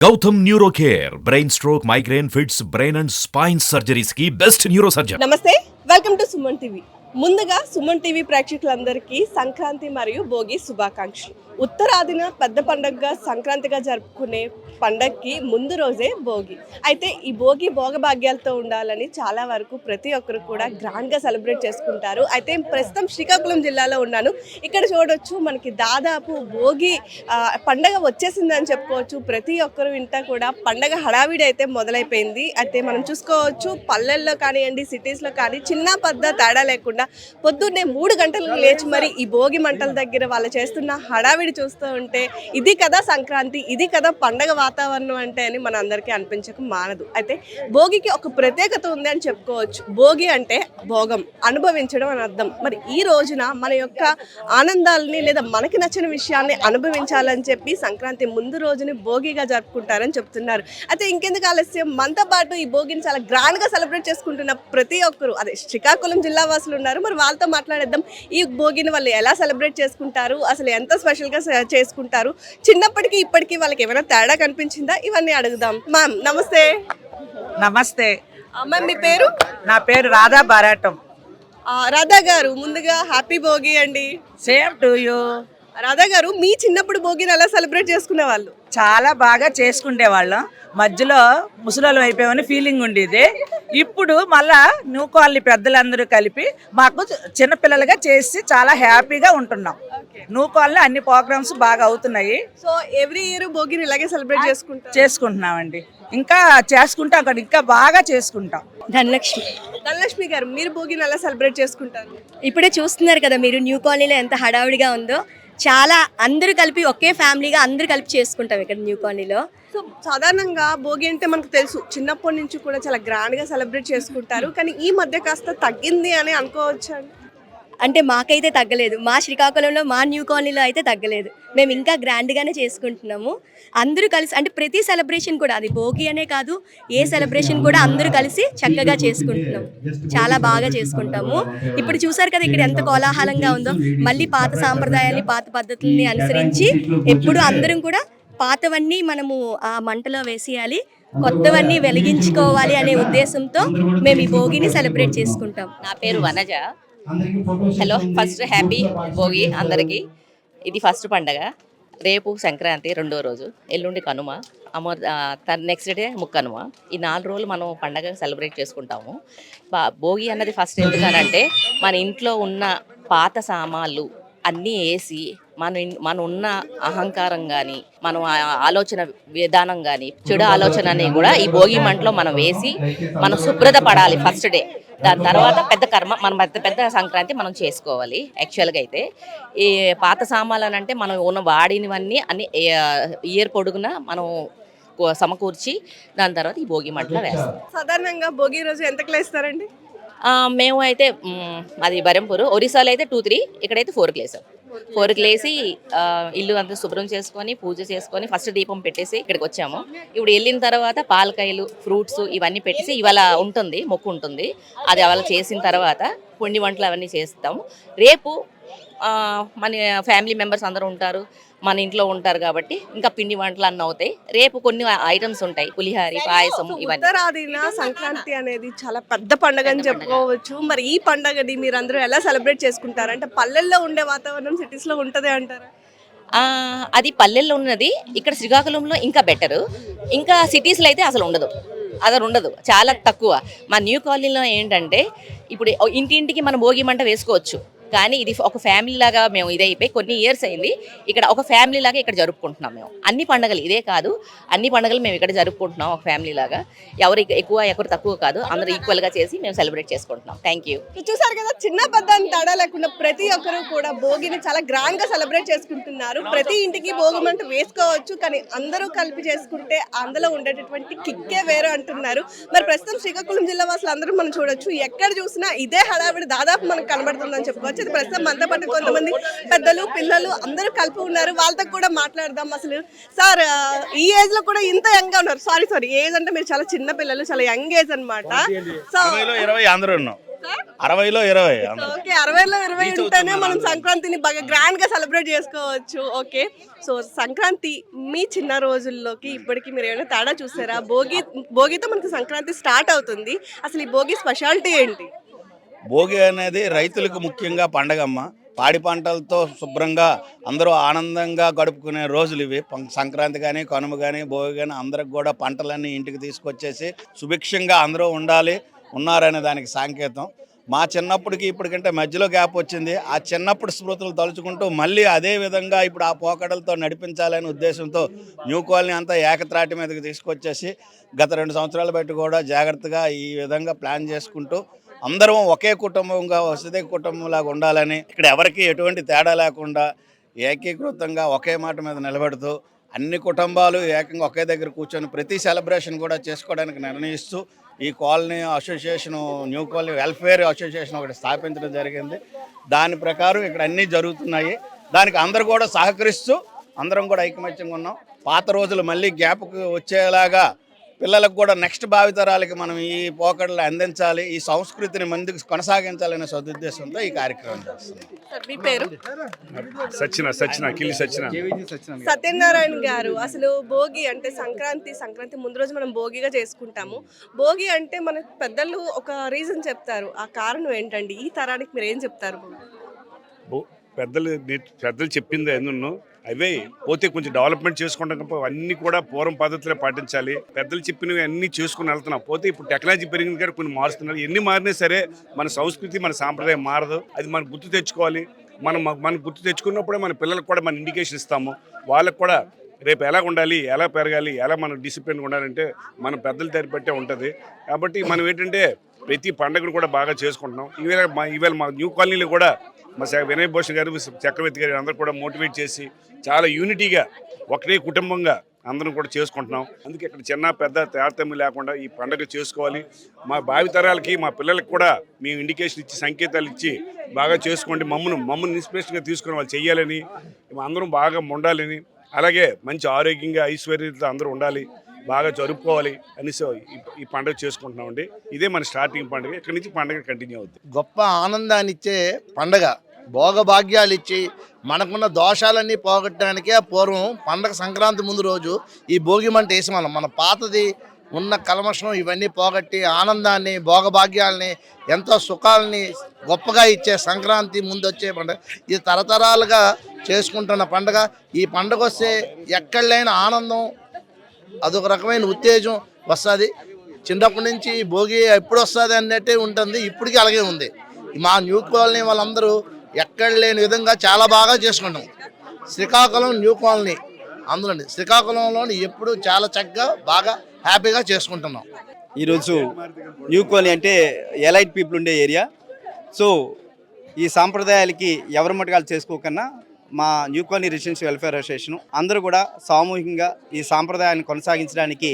Gautam neuro care brain stroke migraine fits brain and spine సర్జరీస్కి best neuro surgeon నమస్తే welcome to Suman TV. ముందుగా Suman TV ప్రేక్షకులందరికీ సంక్రాంతి మరియు భోగి శుభాకాంక్షలు. ఉత్తరాదిన పెద్ద పండగగా సంక్రాంతిగా జరుపుకునే పండగకి ముందు రోజే భోగి. అయితే ఈ భోగి భోగభాగ్యాలతో ఉండాలని చాలా వరకు ప్రతి ఒక్కరు కూడా గ్రాండ్గా సెలబ్రేట్ చేసుకుంటారు. అయితే ప్రస్తుతం శ్రీకాకుళం జిల్లాలో ఉన్నాను. ఇక్కడ చూడొచ్చు మనకి దాదాపు భోగి పండగ వచ్చేసిందని చెప్పుకోవచ్చు. ప్రతి ఒక్కరు ఇంట కూడా పండగ హడావిడి అయితే మొదలైపోయింది. అయితే మనం చూసుకోవచ్చు పల్లెల్లో కానివ్వండి సిటీస్లో కానీ చిన్న పెద్ద తేడా లేకుండా పొద్దున్నే మూడు గంటలకు లేచి మరి ఈ భోగి మంటల దగ్గర వాళ్ళు చేస్తున్న హడావిడి చూస్తూ ఉంటే ఇది కదా సంక్రాంతి ఇది కదా పండగ వాతావరణం అంటే అని మన అందరికీ అనిపించక మానదు. అయితే భోగికి ఒక ప్రత్యేకత ఉంది అని చెప్పుకోవచ్చు. భోగి అంటే భోగం అనుభవించడం అని అర్థం. మరి ఈ రోజున మన యొక్క ఆనందాలని లేదా మనకి నచ్చిన విషయాన్ని అనుభవించాలని చెప్పి సంక్రాంతి ముందు రోజుని భోగిగా జరుపుకుంటారని చెప్తున్నారు. అయితే ఇంకెందుకు ఆలస్యం? మనతో పాటు ఈ భోగిని చాలా గ్రాండ్గా సెలబ్రేట్ చేసుకుంటున్న ప్రతి ఒక్కరు అదే శ్రీకాకుళం జిల్లా వాసులు ఉన్నారు. మరి వాళ్ళతో మాట్లాడేద్దాం. ఈ భోగిని వాళ్ళు ఎలా సెలబ్రేట్ చేసుకుంటారు? అసలు ఎంత స్పెషల్ గా చేసుకుంటారు. చిన్నప్పటికి ఇప్పటికి వాళ్ళకి ఏమైనా తేడా కనిపించిందా? ఇవన్నీ అడుగుదాం. మ్యామ్ నమస్తే. నమస్తే. మ్యామ్ మీ పేరు? నా పేరు రాధా బారాటం. రాధా గారు ముందుగా హ్యాపీ భోగి అండి. Same to you. రాధా గారు మీ చిన్నప్పుడు భోగిని ఎలా సెలబ్రేట్ చేసుకునే వాళ్ళు చాలా బాగా చేసుకుండేవాళ్ళం. మధ్యలో ముసలోళ్ళం అయిపోయామని ఫీలింగ్ ఉండేది. ఇప్పుడు మళ్ళా న్యూ కాలనీ పెద్దలందరూ కలిపి మాకు చిన్నపిల్లలుగా చేసి చాలా హ్యాపీగా ఉంటున్నాం. న్యూ కాలనీ అన్ని ప్రోగ్రామ్స్ బాగా అవుతున్నాయి. సో ఎవ్రీ ఇయర్ భోగిని ఇలాగే సెలబ్రేట్ చేసుకుంటారు? చేసుకుంటున్నామండి. ఇంకా చేసుకుంటాం అక్కడ ఇంకా బాగా చేసుకుంటాం. ధనలక్ష్మి. ధనలక్ష్మి గారు మీరు భోగిని ఎలా సెలబ్రేట్ చేసుకుంటారు? ఇప్పుడే చూస్తున్నారు కదా మీరు న్యూ కాలనీలో ఎంత హడావుడిగా ఉందో. చాలా అందరూ కలిపి ఒకే ఫ్యామిలీగా అందరూ కలిపి చేసుకుంటాం ఇక్కడ న్యూ కాలనీలో. సో సాధారణంగా భోగి అంటే మనకు తెలుసు చిన్నప్పటి నుంచి కూడా చాలా గ్రాండ్గా సెలబ్రేట్ చేసుకుంటారు. కానీ ఈ మధ్య కాస్త తగ్గింది అని అనుకోవచ్చు అంటే మాకైతే తగ్గలేదు. మా శ్రీకాకుళంలో మా న్యూ కాలనీలో అయితే తగ్గలేదు. మేము ఇంకా గ్రాండ్గానే చేసుకుంటున్నాము. అందరూ కలిసి అంటే ప్రతి సెలబ్రేషన్ కూడా అది భోగి అనే కాదు ఏ సెలబ్రేషన్ కూడా అందరూ కలిసి చక్కగా చేసుకుంటున్నాం. చాలా బాగా చేసుకుంటాము. ఇప్పుడు చూసారు కదా ఇక్కడ ఎంత కోలాహలంగా ఉందో. మళ్ళీ పాత సాంప్రదాయాన్ని పాత పద్ధతుల్ని అనుసరించి ఎప్పుడు అందరం కూడా పాతవన్నీ మనము ఆ మంటలో వేసేయాలి. కొత్తవన్నీ వెలిగించుకోవాలి అనే ఉద్దేశంతో మేము ఈ భోగిని సెలబ్రేట్ చేసుకుంటాం. నా పేరు Vanaja. Hello first happy Bhogi అందరికీ. ఇది ఫస్ట్ పండగ. రేపు సంక్రాంతి రెండో రోజు. ఎల్లుండి కనుమ. అమర్ నెక్స్ట్ డే ముక్కనుమ. ఈ నాలుగు రోజులు మనం పండగ సెలబ్రేట్ చేసుకుంటాము. భోగి అన్నది ఫస్ట్ ఎందుకనంటే మన ఇంట్లో ఉన్న పాత సామాన్లు అన్నీ వేసి మన మన ఉన్న అహంకారం కానీ మనం ఆలోచన విధానం కానీ చెడు ఆలోచనని కూడా ఈ భోగి మంటలో మనం వేసి మనం శుభ్రత పడాలి ఫస్ట్ డే. దాని తర్వాత పెద్ద కర్మ మనం పెద్ద పెద్ద సంక్రాంతి మనం చేసుకోవాలి యాక్చువల్గా అయితే. ఈ పాత సామాన్లు అంటే మనం ఉన్న వాడినవన్నీ అన్ని ఇయర్ పొడుగున మనం సమకూర్చి దాని తర్వాత ఈ భోగి మంటలో వేస్తాం. సాధారణంగా భోగి రోజు ఎంతకు లేస్తారండి? మేము అయితే అది బరంపూర్ ఒరిస్సాలో అయితే టూ త్రీ ఇక్కడైతే ఫోర్కి లేసాం ఫోర్కి లేసి ఇల్లు అంతా శుభ్రం చేసుకొని పూజ చేసుకొని ఫస్ట్ దీపం పెట్టేసి ఇక్కడికి వచ్చాము. ఇప్పుడు వెళ్ళిన తర్వాత పాలకాయలు ఫ్రూట్స్ ఇవన్నీ పెట్టేసి ఇవాళ ఉంటుంది మొక్కు ఉంటుంది. అది అవాళ చేసిన తర్వాత పొండి వంటలు అవన్నీ చేస్తాము. రేపు మన ఫ్యామిలీ మెంబర్స్ అందరూ ఉంటారు మన ఇంట్లో ఉంటారు కాబట్టి ఇంకా పిండి వంటలు అన్నీ అవుతాయి. రేపు కొన్ని ఐటమ్స్ ఉంటాయి పులిహారి పాయసం ఇవన్నీ. ఉత్తరాదిన సంక్రాంతి అనేది చాలా పెద్ద పండుగ అని చెప్పుకోవచ్చు. మరి ఈ పండుగని మీరందరూ ఎలా సెలబ్రేట్ చేసుకుంటారు? అంటే పల్లెల్లో ఉండే వాతావరణం సిటీస్లో ఉంటది అంటారా? అది పల్లెల్లో ఉన్నది. ఇక్కడ శ్రీకాకుళంలో ఇంకా బెటరు ఇంకా సిటీస్లో అయితే అసలు ఉండదు. అసలు ఉండదు. చాలా తక్కువ. మా న్యూ కాలనీలో ఏంటంటే ఇప్పుడు ఇంటింటికి మనం భోగి మంట వేసుకోవచ్చు. కానీ ఇది ఒక ఫ్యామిలీ లాగా మేము ఇదైపోయి కొన్ని ఇయర్స్ అయింది. ఇక్కడ ఒక ఫ్యామిలీ లాగా ఇక్కడ జరుపుకుంటున్నాం మేము. అన్ని పండుగలు ఇదే కాదు. అన్ని పండుగలు మేము ఇక్కడ జరుపుకుంటున్నాం ఒక ఫ్యామిలీ లాగా. ఎవరు ఎక్కువ ఎవరు తక్కువ కాదు. అందరూ ఈక్వల్గా చేసి మేము సెలబ్రేట్ చేసుకుంటున్నాం. థ్యాంక్ యూ చూసారు కదా చిన్న పెద్ద తేడా లేకుండా ప్రతి ఒక్కరు కూడా భోగిని చాలా గ్రాండ్గా సెలబ్రేట్ చేసుకుంటున్నారు. ప్రతి ఇంటికి భోగి మంట వేసుకోవచ్చు కానీ అందరూ కలిపి చేసుకుంటే అందులో ఉండేటటువంటి కిక్కే వేరు అంటున్నారు. మరి ప్రస్తుతం శ్రీకాకుళం జిల్లా వాసులు అందరూ మనం చూడొచ్చు. ఎక్కడ చూసినా ఇదే హడావిడి దాదాపు మనకు కనబడుతుందని చెప్పుకోవచ్చు. అనిపించింది ప్రస్తుతం మనతో పాటు కొంతమంది పెద్దలు పిల్లలు అందరూ కలిపి ఉన్నారు. వాళ్ళతో కూడా మాట్లాడదాం అసలు. సార్ ఈ ఏజ్లో కూడా ఇంత యంగ్గా ఉన్నారు. సారీ సారీ ఏజ్ అంటే మీరు చాలా చిన్న పిల్లలు చాలా యంగ్ ఏజ్ అన్నమాట. సో ఇరవై అందరూ ఉన్నాం. అరవైలో ఇరవై ఓకే అరవైలో ఇరవై ఉంటేనే మనం సంక్రాంతిని బాగా గ్రాండ్గా సెలబ్రేట్ చేసుకోవచ్చు. ఓకే సో సంక్రాంతి మీ చిన్న రోజుల్లోకి ఇప్పటికి మీరు ఏమైనా తేడా చూసారా? భోగి భోగితో మనకి సంక్రాంతి స్టార్ట్ అవుతుంది. అసలు ఈ భోగి స్పెషాలిటీ ఏంటి? భోగి అనేది రైతులకు ముఖ్యంగా పండగమ్మ. పాడి పంటలతో శుభ్రంగా అందరూ ఆనందంగా గడుపుకునే రోజులు ఇవి. సంక్రాంతి కానీ కనుమ కానీ భోగి కానీ అందరికి కూడా పంటలన్నీ ఇంటికి తీసుకొచ్చేసి సుభిక్షంగా అందరూ ఉండాలి ఉన్నారనే దానికి సంకేతం. మా చిన్నప్పటికి ఇప్పటికంటే మధ్యలో గ్యాప్ వచ్చింది. ఆ చిన్నప్పుడు స్మృతులు తలుచుకుంటూ మళ్ళీ అదే విధంగా ఇప్పుడు ఆ పోకడలతో నడిపించాలనే ఉద్దేశంతో న్యూ కాలనీ అంతా ఏకత్రాటి మీదకి తీసుకొచ్చేసి గత రెండు సంవత్సరాలు బట్టి కూడా జాగ్రత్తగా ఈ విధంగా ప్లాన్ చేసుకుంటూ అందరం ఒకే కుటుంబంగా వసతి కుటుంబంలాగా ఉండాలని ఇక్కడ ఎవరికి ఎటువంటి తేడా లేకుండా ఏకీకృతంగా ఒకే మాట మీద నిలబెడుతూ అన్ని కుటుంబాలు ఏకంగా ఒకే దగ్గర కూర్చొని ప్రతి సెలబ్రేషన్ కూడా చేసుకోవడానికి నిర్ణయిస్తూ ఈ colony association new colony welfare association ఒకటి స్థాపించడం జరిగింది. దాని ప్రకారం ఇక్కడ అన్నీ జరుగుతున్నాయి. దానికి అందరూ కూడా సహకరిస్తూ అందరం కూడా ఐకమత్యంగా ఉన్నాం. పాత రోజులు మళ్ళీ గ్యాప్కి వచ్చేలాగా పిల్లలకు కూడా నెక్స్ట్ భావితరాలకి మనం ఈ పోకడలు అందించాలి ఈ సంస్కృతిని ముందుకు కొనసాగించాలనే సదుద్దేశంతో ఈ కార్యక్రమం చేస్తున్నాం. సత్యనారాయణ గారు అసలు భోగి అంటే సంక్రాంతి సంక్రాంతి ముందు రోజు మనం భోగిగా చేసుకుంటాము. భోగి అంటే మన పెద్దలు ఒక రీజన్ చెప్తారు ఆ కారణం ఏంటండి? ఈ తరానికి మీరు ఏం చెప్తారు పెద్దలు పెద్దలు చెప్పింది ఎన్నున్నో. అవే పోతే కొంచెం డెవలప్మెంట్ చేసుకుంటాం అన్ని కూడా పూర్వం పద్ధతిలో పాటించాలి. పెద్దలు చెప్పినవి అన్ని చేసుకుని వెళ్తున్నాం. పోతే ఇప్పుడు టెక్నాలజీ పెరిగింది కానీ కొన్ని మారుస్తున్నారు. ఎన్ని మారినా సరే మన సంస్కృతి మన సాంప్రదాయం మారదు. అది మనం గుర్తు తెచ్చుకోవాలి. మనం మనం గుర్తు తెచ్చుకున్నప్పుడే మన పిల్లలకు కూడా మన ఇండికేషన్ ఇస్తాము. వాళ్ళకు కూడా రేపు ఎలా ఉండాలి ఎలా పెరగాలి ఎలా మనం డిసిప్లిన్ ఉండాలంటే మన పెద్దల దారి ఉంటుంది. కాబట్టి మనం ఏంటంటే ప్రతి పండుగను కూడా బాగా చేసుకుంటున్నాం. ఈవేళ మా ఈవేళ మా న్యూ కాలనీలో కూడా మా వినయ్ భూషణ్ గారు చక్రవర్తి గారు అందరూ కూడా మోటివేట్ చేసి చాలా యూనిటీగా ఒకటే కుటుంబంగా అందరం కూడా చేసుకుంటున్నాం. అందుకే ఇక్కడ చిన్న పెద్ద తారతమ్యం లేకుండా ఈ పండుగ చేసుకోవాలి. మా భావితరాలకి మా పిల్లలకి కూడా మేము ఇండికేషన్ ఇచ్చి సంకేతాలు ఇచ్చి బాగా చేసుకోండి. మమ్మల్ని మమ్మల్ని ఇన్స్పిరేషన్గా తీసుకుని వాళ్ళు చేయాలని అందరం బాగా ఉండాలని అలాగే మంచి ఆరోగ్యంగా ఐశ్వర్యంతో అందరూ ఉండాలి. బాగా జరుపుకోవాలి అనేసి ఈ- పండుగ చేసుకుంటున్నామండి. ఇదే మన స్టార్టింగ్ పండుగ. ఇక్కడి నుంచి పండుగ కంటిన్యూ అవుతుంది గొప్ప ఆనందాన్ని ఇచ్చే పండగ. భోగభాగ్యాలు ఇచ్చి మనకున్న దోషాలన్నీ పోగొట్టడానికే పూర్వం పండగ సంక్రాంతి ముందు రోజు ఈ భోగి మంట వేసి మనం మన పాతది ఉన్న కల్మషం ఇవన్నీ పోగొట్టి ఆనందాన్ని భోగభాగ్యాలని ఎంతో సుఖాలని గొప్పగా ఇచ్చే సంక్రాంతి ముందు వచ్చే పండుగ. ఇది తరతరాలుగా చేసుకుంటున్న పండుగ. ఈ పండుగ వస్తే ఎక్కడ ఆనందం అదొక రకమైన ఉత్తేజం వస్తుంది. చిన్నప్పటి నుంచి భోగి ఎప్పుడు వస్తుంది అన్నట్టే ఉంటుంది. ఇప్పటికీ అలాగే ఉంది. మా న్యూ కాలనీ వాళ్ళందరూ ఎక్కడ లేని విధంగా చాలా బాగా చేసుకుంటాం. శ్రీకాకుళం న్యూ కాలనీ అందులోని. శ్రీకాకుళంలోని ఎప్పుడు చాలా చక్కగా బాగా హ్యాపీగా చేసుకుంటున్నాం. ఈరోజు న్యూ కాలనీ అంటే ఎలైట్ పీపుల్ ఉండే ఏరియా. సో ఈ సాంప్రదాయాలకి ఎవరి మటుకాలు చేసుకోకన్నా మా new colony residential welfare association అందరూ కూడా సామూహికంగా ఈ సాంప్రదాయాన్ని కొనసాగించడానికి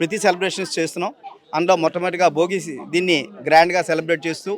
ప్రతి సెలబ్రేషన్స్ చేస్తున్నాం. అందులో మొట్టమొదటిగా భోగి దీన్ని గ్రాండ్గా సెలబ్రేట్ చేస్తూ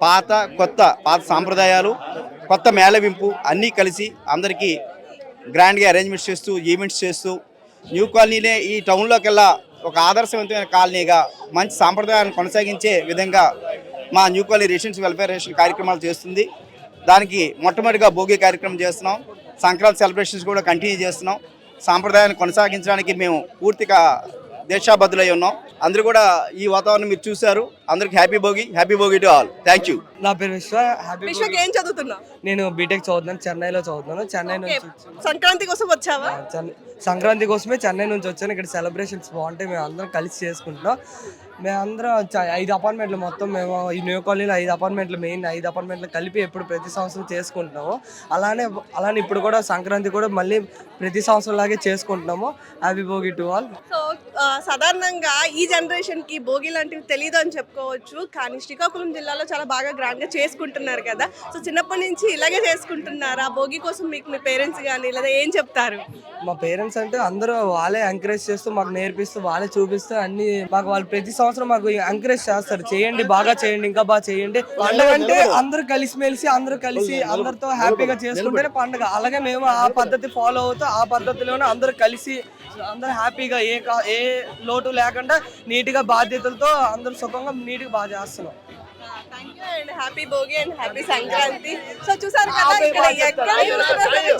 పాత కొత్త పాత సాంప్రదాయాలు కొత్త మేళవింపు అన్నీ కలిసి అందరికీ గ్రాండ్గా అరేంజ్మెంట్స్ చేస్తూ ఈవెంట్స్ చేస్తూ న్యూ కాలనీనే ఈ టౌన్లోకెల్లా ఒక ఆదర్శవంతమైన కాలనీగా మంచి సాంప్రదాయాన్ని కొనసాగించే విధంగా మా న్యూ కాలనీ రెసిడెన్స్ వెల్ఫేర్ కార్యక్రమాలు చేస్తుంది. దానికి మొట్టమొదటిగా భోగి కార్యక్రమం చేస్తున్నాం. సంక్రాంతి సెలబ్రేషన్స్ కూడా కంటిన్యూ చేస్తున్నాం. సాంప్రదాయాన్ని కొనసాగించడానికి మేము పూర్తిగా దేశాబద్ధులై ఉన్నాం. అందరూ కూడా ఈ వాతావరణం మీరు చూశారు. అందరికి happy Bhogi happy Bhogi to all. Thank you నా పేరు విశ్వ హ్యాపీ విశ్వకి ఏం చదువుతున్నావు? నేను బీటెక్ చదువుతున్నాను చెన్నైలో చదువుతున్నాను. చెన్నై నుంచి సంక్రాంతి కోసం వచ్చావా? సంక్రాంతి కోసమే చెన్నై నుంచి వచ్చాను. ఇక్కడ సెలబ్రేషన్స్ బాగుంటాయి. మేము అందరం కలిసి చేసుకుంటున్నాం. మేమందరం చ- ఐదు అపార్ట్మెంట్లు మొత్తం మేము ఈ న్యూ కాలనీలో ఐదు అపార్ట్మెంట్లు మెయిన్ ఐదు అపార్ట్మెంట్లు కలిపి ఎప్పుడు ప్రతి సంవత్సరం చేసుకుంటున్నాము. అలానే అలానే ఇప్పుడు కూడా సంక్రాంతి కూడా మళ్ళీ ప్రతి సంవత్సరం లాగే చేసుకుంటున్నాము. Happy Bhogi to all so సాధారణంగా ఈ జనరేషన్కి భోగి లాంటివి తెలియదు అని చెప్తారు చెప్పుకోవచ్చు. కానీ శ్రీకాకుళం జిల్లాలో చాలా బాగా గ్రాండ్గా చేసుకుంటున్నారు కదా. సో చిన్నప్పటి నుంచి ఇలాగే చేసుకుంటున్నారా? భోగి కోసం మీకు మీ పేరెంట్స్ కానీ లేదా ఏం చెప్తారు? మా పేరెంట్స్ అంటే అందరూ వాళ్ళే ఎంకరేజ్ చేస్తూ మాకు నేర్పిస్తూ వాళ్ళే చూపిస్తూ అన్ని మాకు వాళ్ళు ప్రతి సంవత్సరం మాకు ఎంకరేజ్ చేస్తారు. చేయండి బాగా చేయండి ఇంకా బాగా చేయండి. పండుగ అంటే అందరూ కలిసిమెలిసి అందరూ కలిసి అందరితో హ్యాపీగా చేసుకుంటేనే పండుగ. అలాగే మేము ఆ పద్ధతి ఫాలో అవుతూ ఆ పద్ధతిలోనే అందరూ కలిసి అందరూ హ్యాపీగా ఏ కా- ఏ లోటు లేకుండా నీట్గా బాధ్యతలతో అందరూ సుఖంగా నీట్గా బాగా చేస్తున్నాం happy Bhogi and happy Sankranti. So చూసారు కదా ఇక్కడ ఎక్కడ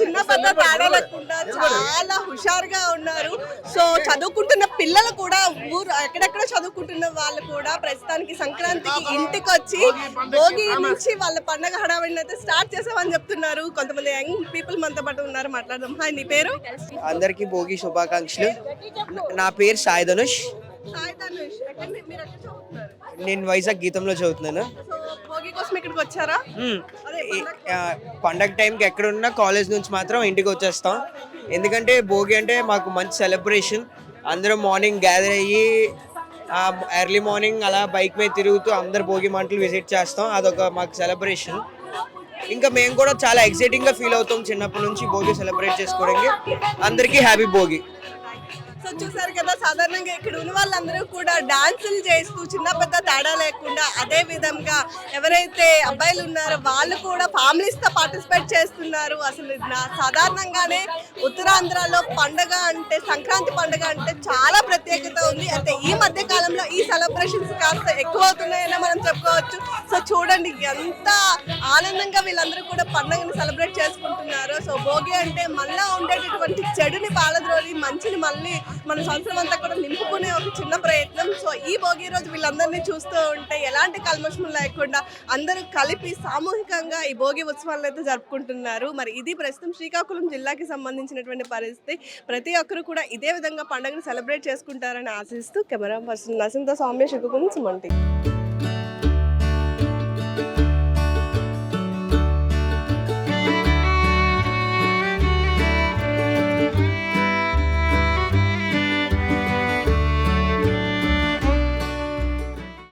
చిన్న పెద్ద తేడా లేకుండా చాలా హుషారుగా ఉన్నారు. సో చదువుకుంటున్న పిల్లలు కూడా ఊరు ఎక్కడెక్కడ చదువుకుంటున్న వాళ్ళు కూడా ప్రస్తుతానికి సంక్రాంతికి ఇంటికి వచ్చి భోగి నుంచి వాళ్ళ పండగ హడావిడిని అయితే స్టార్ట్ చేసామని చెప్తున్నారు. కొంతమంది యంగ్ పీపుల్ మనతో పాటు ఉన్నారు. మాట్లాడదాం. హాయ్ నీ పేరు? అందరికీ భోగి శుభాకాంక్షలు. నా పేరు సాయి ధనుష్. హాయ్ ధనుష్ ఎక్కడ మీ- మీరు ఎక్కడ చదువుతున్నారు? నేను వైజాగ్ గీతంలో చదువుతున్నాను. సో భోగి కోసం ఇక్కడికి వచ్చారా? అదే పండగ- పండగ టైంకి ఎక్కడున్నా కాలేజ్ నుంచి మాత్రం ఇంటికి వచ్చేస్తాం. ఎందుకంటే భోగి అంటే మాకు మంచి సెలబ్రేషన్ అందరం మార్నింగ్ గ్యాదర్ అయ్యి ఎర్లీ మార్నింగ్ అలా బైక్ మీద తిరుగుతూ అందరు భోగి మంటలు విజిట్ చేస్తాం. అదొక మాకు సెలబ్రేషన్ ఇంకా మేము కూడా చాలా ఎక్సైటింగ్గా ఫీల్ అవుతాం చిన్నప్పటి నుంచి భోగి సెలబ్రేట్ చేసుకోవడానికి. అందరికీ హ్యాపీ భోగి. సో చూసారు కదా సాధారణంగా ఇక్కడ ఉన్న వాళ్ళందరూ కూడా డాన్సులు చేస్తూ చిన్న పెద్ద తేడా లేకుండా అదే విధంగా ఎవరైతే అబ్బాయిలు ఉన్నారో వాళ్ళు కూడా ఫ్యామిలీస్తో పార్టిసిపేట్ చేస్తున్నారు. అసలు సాధారణంగానే ఉత్తరాంధ్రలో పండగ అంటే సంక్రాంతి పండగ అంటే చాలా ప్రత్యేకత ఉంది. అయితే ఈ మధ్య కాలంలో ఈ సెలబ్రేషన్స్ కాస్త ఎక్కువ అవుతున్నాయని మనం చెప్పుకోవచ్చు. సో చూడండి ఎంత ఆనందంగా వీళ్ళందరూ కూడా పండగను సెలబ్రేట్ చేసుకుంటున్నారు. సో భోగి అంటే మళ్ళా ఉండేటటువంటి చెడుని పాలద్రోలి మంచిని మళ్ళీ మన సంవత్సరం అంతా కూడా నింపుకునే ఒక చిన్న ప్రయత్నం. సో ఈ భోగి రోజు వీళ్ళందరినీ చూస్తూ ఉంటే ఎలాంటి కల్మషం లేకుండా అందరూ కలిపి సామూహికంగా ఈ భోగి ఉత్సవాలను అయితే జరుపుకుంటున్నారు. మరి ఇది ప్రస్తుతం శ్రీకాకుళం జిల్లాకి సంబంధించినటువంటి పరిస్థితి. ప్రతి ఒక్కరు కూడా ఇదే విధంగా పండుగను సెలబ్రేట్ చేసుకుంటారని ఆశిస్తూ కెమెరా పర్సన్ నసింత సౌమ్య శుకుకుని సుమంటి